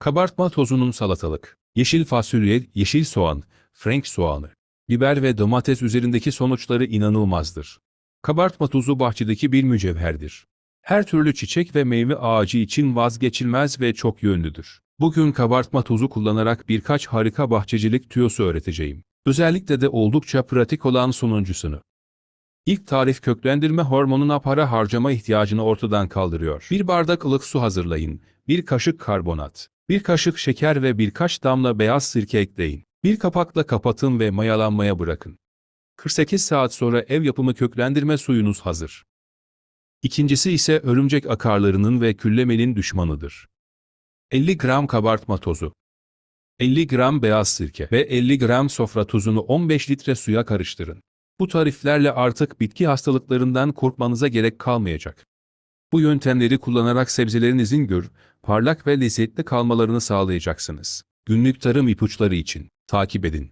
Kabartma tozunun salatalık, yeşil fasulye, yeşil soğan, frank soğanı, biber ve domates üzerindeki sonuçları inanılmazdır. Kabartma tozu bahçedeki bir mücevherdir. Her türlü çiçek ve meyve ağacı için vazgeçilmez ve çok yönlüdür. Bugün kabartma tozu kullanarak birkaç harika bahçecilik tüyosu öğreteceğim. Özellikle de oldukça pratik olan sonuncusunu. İlk tarif köklendirme hormonuna para harcama ihtiyacını ortadan kaldırıyor. Bir bardak ılık su hazırlayın, bir kaşık karbonat, bir kaşık şeker ve birkaç damla beyaz sirke ekleyin. Bir kapakla kapatın ve mayalanmaya bırakın. 48 saat sonra ev yapımı köklendirme suyunuz hazır. İkincisi ise örümcek akarlarının ve küllemenin düşmanıdır. 50 gram kabartma tozu, 50 gram beyaz sirke ve 50 gram sofra tuzunu 15 litre suya karıştırın. Bu tariflerle artık bitki hastalıklarından korkmanıza gerek kalmayacak. Bu yöntemleri kullanarak sebzelerinizin gür, parlak ve lezzetli kalmalarını sağlayacaksınız. Günlük tarım ipuçları için takip edin.